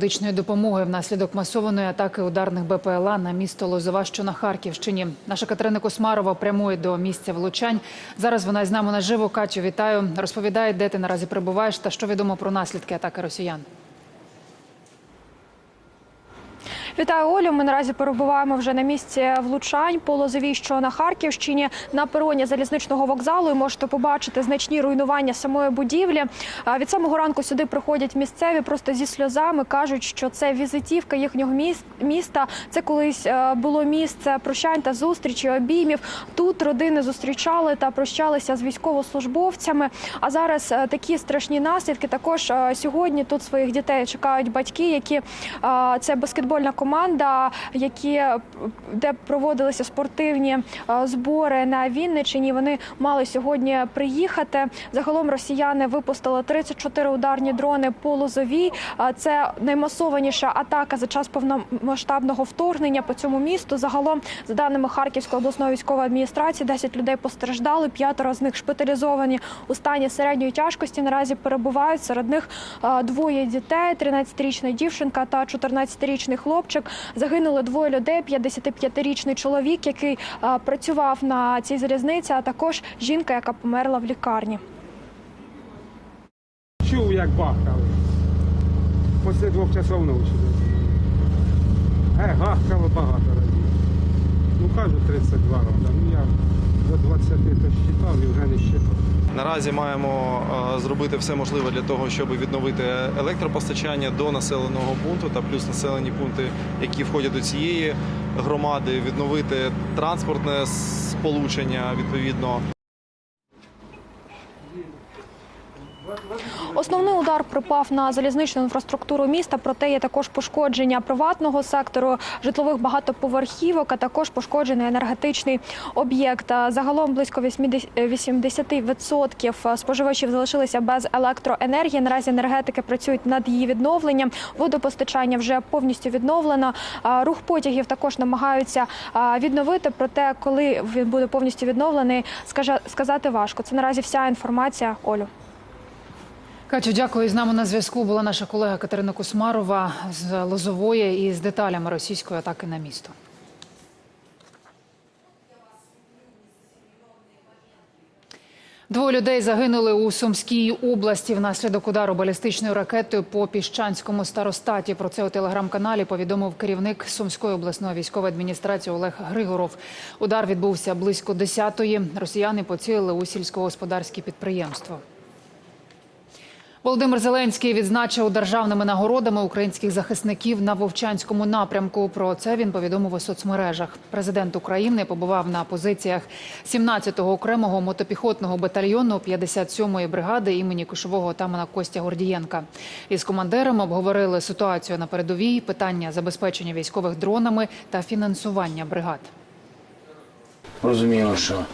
Медичної допомоги внаслідок масованої атаки ударних БПЛА на місто Лозова, що на Харківщині. Наша Катерина Космарова прямує до місця влучань. Зараз вона з нами наживо. Катю, вітаю. Розповідає, де ти наразі перебуваєш та що відомо про наслідки атаки росіян. Вітаю, Олю. Ми наразі перебуваємо вже на місці влучань по Лозовій, що на Харківщині на пероні залізничного вокзалу. І можете побачити значні руйнування самої будівлі. Від самого ранку сюди приходять місцеві просто зі сльозами. кажуть, що це візитівка їхнього міс- міста. Це колись е, було місце прощань та зустрічі, обіймів. Тут родини зустрічали та прощалися з військовослужбовцями. А зараз е, такі страшні наслідки. Також е, сьогодні тут своїх дітей чекають батьки, які це баскетбольна команда, які е, де проводилися спортивні е, збори на Вінниччині. Вони мали сьогодні приїхати. Загалом росіяни випустили 34 ударні дрони по Лозовій. Е, Це наймасованіша атака за час повномасштабного вторгнення по цьому місту. Загалом, за даними Харківської обласної військової адміністрації, 10 людей постраждали, п'ятеро з них шпиталізовані у стані середньої тяжкості. Наразі перебувають серед них двоє дітей: 13-річна дівчинка та 14-річний хлопчик. Загинули двоє людей: 55-річний чоловік, який працював на цій залізниці, а також жінка, яка померла в лікарні. Чув, як бахкали. Після двох часов ночі. Е, гахкало багато разів. Ну кажу 32 роки. Ну я до 20 то щитав і вже не щитав. Наразі маємо е, зробити все можливе для того, щоб відновити електропостачання до населеного пункту та плюс населені пункти, які входять до цієї громади, відновити транспортне сполучення відповідно. Основний удар припав на залізничну інфраструктуру міста. Проте є також пошкодження приватного сектору, житлових багатоповерхівок, а також пошкоджений енергетичний об'єкт. Загалом близько 80 80% споживачів залишилися без електроенергії. Наразі енергетики працюють над її відновленням. Водопостачання вже повністю відновлено. Рух потягів також намагаються відновити. Проте, коли він буде повністю відновлений, сказати важко. Це наразі вся інформація. Олю. Катю, дякую. З нами на зв'язку була наша колега Катерина Космарова з Лозової і з деталями російської атаки на місто. Двоє людей загинули у Сумській області внаслідок удару балістичною ракетою по піщанському старостаті. Про це у телеграм-каналі повідомив керівник Сумської обласної військової адміністрації Олег Григоров. Удар відбувся близько 10-ї. Росіяни поцілили у сільськогосподарське підприємство. Володимир Зеленський відзначив державними нагородами українських захисників на Вовчанському напрямку. Про це він повідомив у соцмережах. Президент України побував на позиціях 17-го окремого мотопіхотного батальйону 57-ї бригади імені кошового отамана Костя Гордієнка. Із командиром обговорили ситуацію на передовій, питання забезпечення військових дронами та фінансування бригад. Розуміємо, що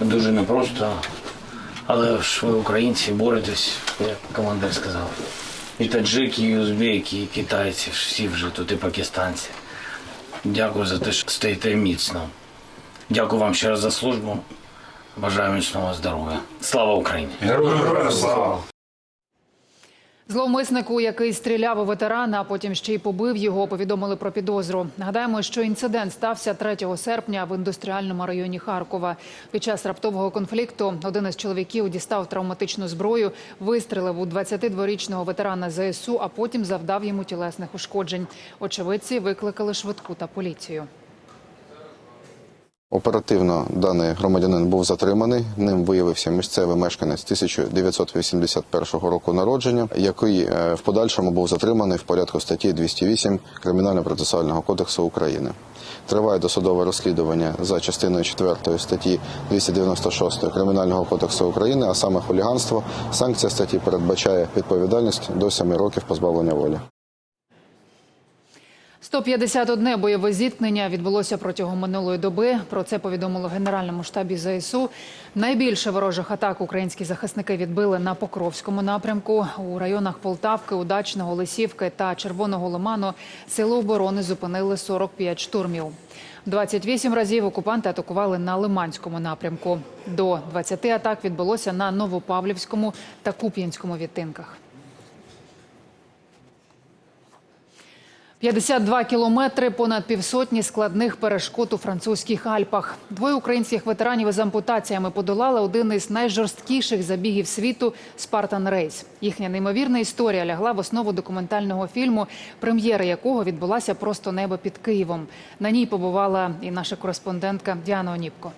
дуже непросто, але ж ви українці боретесь, як командир сказав. І таджики, і узбеки, і китайці, всі вже тут, і пакистанці. Дякую за те, що стоїте міцно. Дякую вам ще раз за службу. Бажаю міцного здоров'я. Слава Україні! Зловмиснику, який стріляв у ветерана, а потім ще й побив його, повідомили про підозру. Нагадаємо, що інцидент стався 3 серпня в індустріальному районі Харкова. Під час раптового конфлікту один із чоловіків дістав травматичну зброю, вистрелив у 22-річного ветерана ЗСУ, а потім завдав йому тілесних ушкоджень. Очевидці викликали швидку та поліцію. Оперативно даний громадянин був затриманий. Ним виявився місцевий мешканець 1981 року народження, який е, в подальшому був затриманий в порядку статті 208 Кримінально-процесуального кодексу України. Триває досудове розслідування за частиною 4 статті 296 Кримінального кодексу України, а саме хуліганство. Санкція статті передбачає відповідальність до 7 років позбавлення волі. 151 бойове зіткнення відбулося протягом минулої доби. Про це повідомило Генеральному штабі ЗСУ. Найбільше ворожих атак українські захисники відбили на Покровському напрямку. У районах Полтавки, Удачного, Лисівки та Червоного Лиману сили оборони зупинили 45 штурмів. 28 разів окупанти атакували на Лиманському напрямку. До 20 атак відбулося на Новопавлівському та Куп'янському відтинках. 52 кілометри, понад півсотні складних перешкод у французьких Альпах. Двоє українських ветеранів із ампутаціями подолали один із найжорсткіших забігів світу Спартан Рейс. Їхня неймовірна історія лягла в основу документального фільму, прем'єра якого відбулася просто небо під Києвом. На ній побувала і наша кореспондентка Діана Оніпко.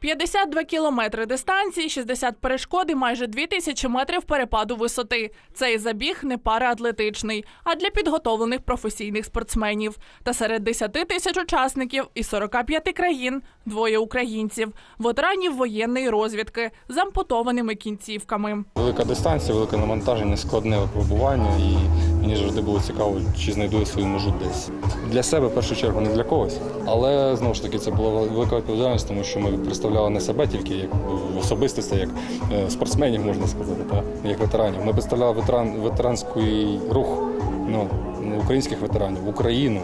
52 кілометри дистанції, 60 перешкод і майже 2000 метрів перепаду висоти. Цей забіг не параатлетичний, а для підготовлених професійних спортсменів. Та серед 10 тисяч учасників із 45 країн двоє українців, ветеранів воєнної розвідки з ампутованими кінцівками. Велика дистанція, велике навантаження, складне випробування, і мені завжди було цікаво, чи знайду я свою межу десь. Для себе в першу чергу, не для когось. Але знову ж таки це була велика відповідальність, тому що ми представляли не себе тільки як в особистості, як е, спортсменів, можна сказати, та, як ветеранів. Ми представляли ветеран, ветеранський рух ну, українських ветеранів, Україну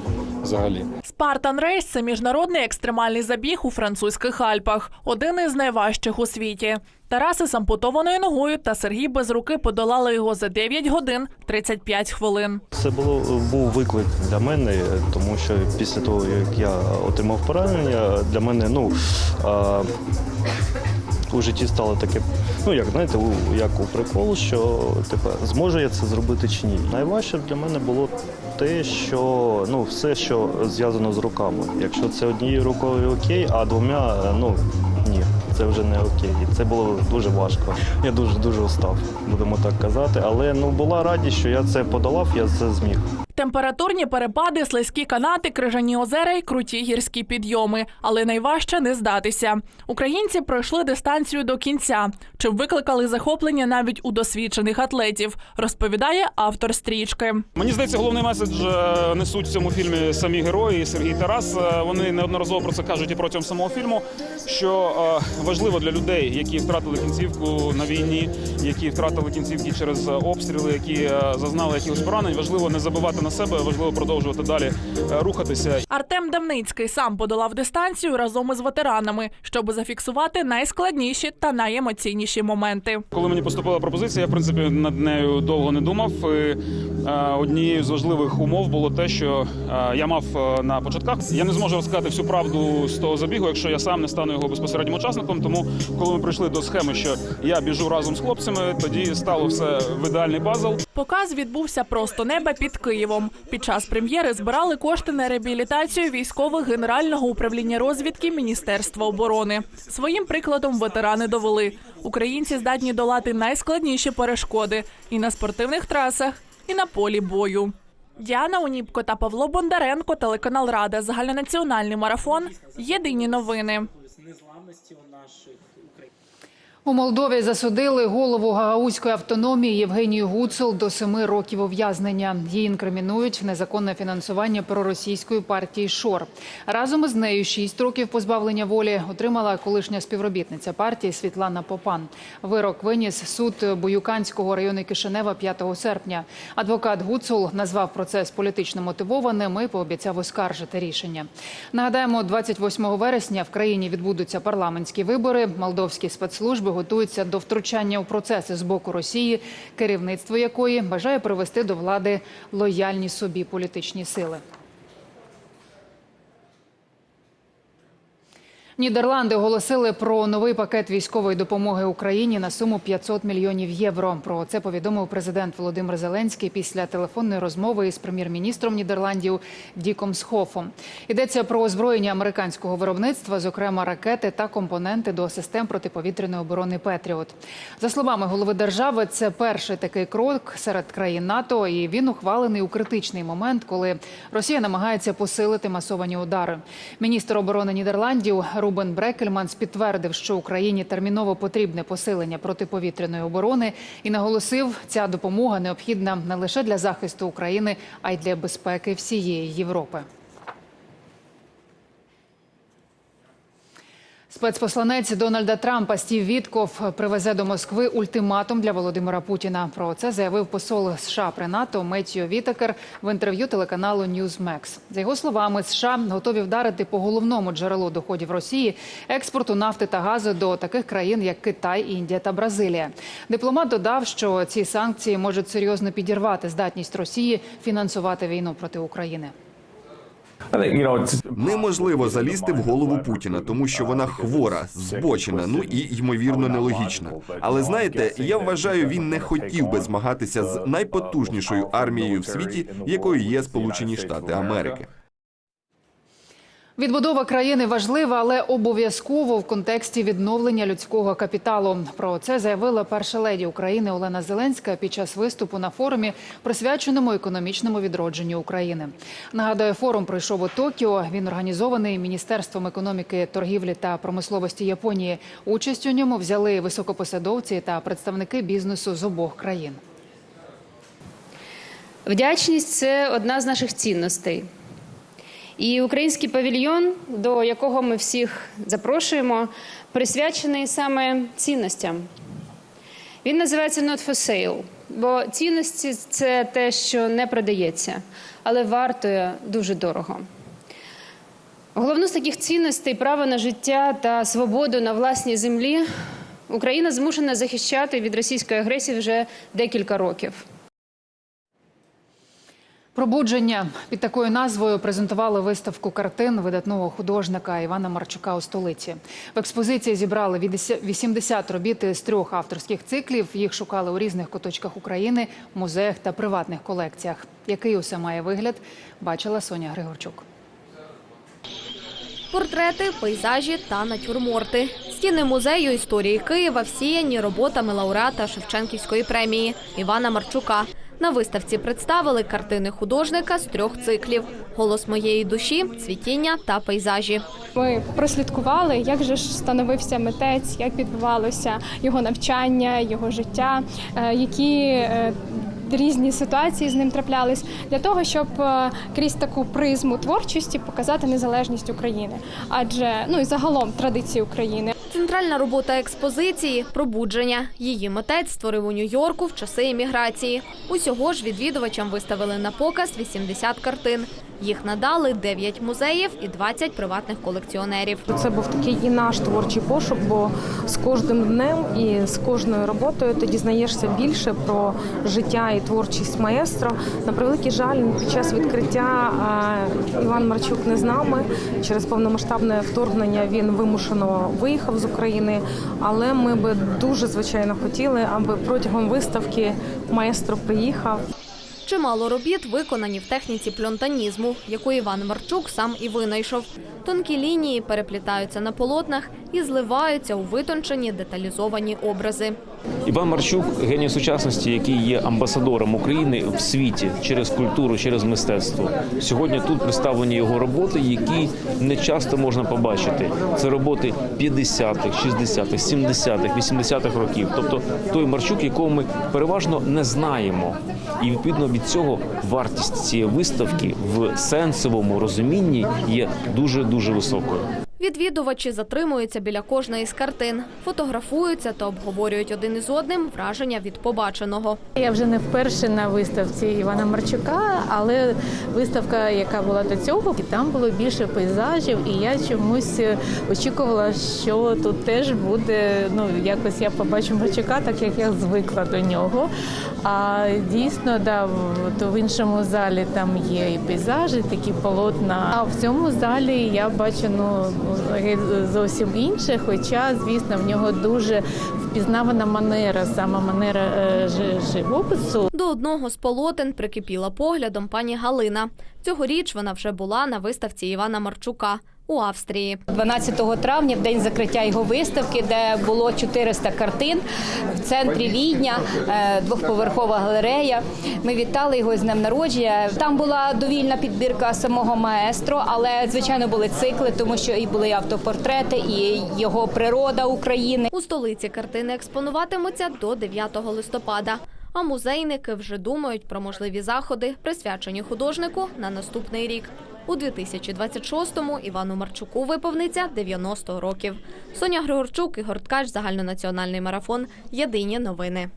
взагалі. Спартан Рейс це міжнародний екстремальний забіг у французьких Альпах, один із найважчих у світі. Тарас із ампутованою ногою та Сергій без руки подолали його за 9 годин 35 хвилин. Це було був виклик для мене, тому що після того, як я отримав поранення, для мене ну а, у житті стало таке, ну як знаєте, у- як у прикол, що типу, зможу я це зробити чи ні. Найважче для мене було те, що ну все, що зв'язано з руками. Якщо це однією рукою окей, а двома ну ні. Це вже не окей. Це було дуже важко. Я дуже дуже устав, будемо так казати. Але ну була радість, що я це подолав, я це зміг. Температурні перепади, слизькі канати, крижані озера й круті гірські підйоми. Але найважче не здатися. Українці пройшли дистанцію до кінця. Чи викликали захоплення навіть у досвідчених атлетів, розповідає автор стрічки. Мені здається, головний меседж е, несуть в цьому фільмі самі герої Сергій Тарас. Е, Вони неодноразово про це кажуть і протягом самого фільму. Що е, важливо для людей, які втратили кінцівку на війні, які втратили кінцівки через обстріли, які зазнали якихось поранень. Важливо не забувати на себе, важливо продовжувати далі е, рухатися. Артем Давницький сам подолав дистанцію разом із ветеранами, щоб зафіксувати найскладніші та найемоційніші моменти. Коли мені поступила пропозиція, я в принципі над нею довго не думав. І, е, однією з важливих умов було те, що е, я мав на початках. Я не зможу розказати всю правду з того забігу, якщо я сам не стану його безпосереднім учасником. Тому, коли ми прийшли до схеми, що я біжу разом з хлопцями, тоді стало все в ідеальний пазл. Показ відбувся просто неба під Києвом. Під час прем'єри збирали кошти на реабілітацію військових Генерального управління розвідки Міністерства оборони. Своїм прикладом ветерани довели, українці здатні долати найскладніші перешкоди і на спортивних трасах, і на полі бою. Діана Уніпко та Павло Бондаренко, телеканал Рада, загальнонаціональний марафон. Єдині новини. Незламності У Молдові засудили голову гагаузької автономії Євгенію Гуцул до семи років ув'язнення. Її інкримінують в незаконне фінансування проросійської партії Шор. Разом із нею шість років позбавлення волі отримала колишня співробітниця партії Світлана Попан. Вирок виніс суд Буюканського району Кишинева 5 серпня. Адвокат Гуцул назвав процес політично мотивованим і пообіцяв оскаржити рішення. Нагадаємо, 28 вересня в країні відбудуться парламентські вибори. Молдовські спецслужби готуються до втручання у процеси з боку Росії, керівництво якої бажає привести до влади лояльні собі політичні сили. Нідерланди оголосили про новий пакет військової допомоги Україні на суму 500 мільйонів євро. Про це повідомив президент Володимир Зеленський після телефонної розмови із прем'єр-міністром Нідерландів Діком Схофом. Йдеться про озброєння американського виробництва, зокрема ракети та компоненти до систем протиповітряної оборони Петріот. За словами голови держави, це перший такий крок серед країн НАТО, і він ухвалений у критичний момент, коли Росія намагається посилити масовані удари. Міністр оборони Нідерландів Рубен Брекельманс підтвердив, що Україні терміново потрібне посилення протиповітряної оборони і наголосив, ця допомога необхідна не лише для захисту України, а й для безпеки всієї Європи. Спецпосланець Дональда Трампа Стів Вітков привезе до Москви ультиматум для Володимира Путіна. Про це заявив посол США при НАТО Меттіо Вітекер в інтерв'ю телеканалу Newsmax. За його словами, США готові вдарити по головному джерелу доходів Росії експорту нафти та газу до таких країн, як Китай, Індія та Бразилія. Дипломат додав, що ці санкції можуть серйозно підірвати здатність Росії фінансувати війну проти України. Неможливо залізти в голову Путіна, тому що вона хвора, збочена, ну і ймовірно нелогічна. Але знаєте, я вважаю, він не хотів би змагатися з найпотужнішою армією в світі, якою є Сполучені Штати Америки. Відбудова країни важлива, але обов'язково в контексті відновлення людського капіталу. Про це заявила перша леді України Олена Зеленська під час виступу на форумі, присвяченому економічному відродженню України. Нагадаю, форум пройшов у Токіо. Він організований Міністерством економіки, торгівлі та промисловості Японії. Участь у ньому взяли високопосадовці та представники бізнесу з обох країн. Вдячність це одна з наших цінностей. І український павільйон, до якого ми всіх запрошуємо, присвячений саме цінностям. Він називається Not for sale, бо цінності це те, що не продається, але вартує дуже дорого. Головну з таких цінностей право на життя та свободу на власній землі Україна змушена захищати від російської агресії вже декілька років. Пробудження під такою назвою презентували виставку картин видатного художника Івана Марчука у столиці. В експозиції зібрали від 80 робіт з трьох авторських циклів. Їх шукали у різних куточках України, музеях та приватних колекціях. Який усе має вигляд, бачила Соня Григорчук. Портрети, пейзажі та натюрморти. Стіни музею історії Києва всіяні роботами лауреата Шевченківської премії Івана Марчука. На виставці представили картини художника з трьох циклів: Голос моєї душі, цвітіння та пейзажі. Ми прослідкували, як же ж становився митець, як відбувалося його навчання, його життя, е, які е, різні ситуації з ним траплялись для того, щоб е, крізь таку призму творчості показати незалежність України, адже ну і загалом традиції України. Центральна робота експозиції пробудження. Її митець створив у Нью-Йорку в часи еміграції. Усього ж відвідувачам виставили на показ 80 картин. Їх надали 9 музеїв і 20 приватних колекціонерів. Це був такий і наш творчий пошук, бо з кожним днем і з кожною роботою ти дізнаєшся більше про життя і творчість маестро. На превеликий жаль, під час відкриття Іван Марчук не з нами. Через повномасштабне вторгнення він вимушено виїхав з України. Але ми би дуже звичайно хотіли, аби протягом виставки маестро приїхав. Чимало робіт виконані в техніці пльонтанізму, яку Іван Марчук сам і винайшов. Тонкі лінії переплітаються на полотнах і зливаються у витончені деталізовані образи. Іван Марчук геній сучасності, який є амбасадором України в світі через культуру, через мистецтво. Сьогодні тут представлені його роботи, які не часто можна побачити. Це роботи 50-х, 60-х, 70-х, 80-х років. Тобто той Марчук, якого ми переважно не знаємо. І відповідно від цього вартість цієї виставки в сенсовому розумінні є дуже дуже високою. Відвідувачі затримуються біля кожної з картин, фотографуються та обговорюють один із одним враження від побаченого. Я вже не вперше на виставці Івана Марчука, але виставка, яка була до цього, там було більше пейзажів, і я чомусь очікувала, що тут теж буде. Ну якось я побачу Марчука, так як я звикла до нього. А дійсно, да, то в іншому залі там є і пейзажі, такі полотна. А в цьому залі я бачу ну зовсім інше, хоча, звісно, в нього дуже впізнавана манера, саме манера е, живопису. До одного з полотен прикипіла поглядом пані Галина. Цьогоріч вона вже була на виставці Івана Марчука у Австрії. 12 травня, в день закриття його виставки, де було 400 картин в центрі Відня, е, двохповерхова галерея. Ми вітали його з днем народження. Там була довільна підбірка самого маестро, але звичайно були цикли, тому що і були автопортрети, і його природа України. У столиці картини експонуватимуться до 9 листопада. А музейники вже думають про можливі заходи, присвячені художнику на наступний рік. У 2026-му Івану Марчуку виповниться 90 років. Соня Григорчук, Ігор Ткач, загальнонаціональний марафон. Єдині новини.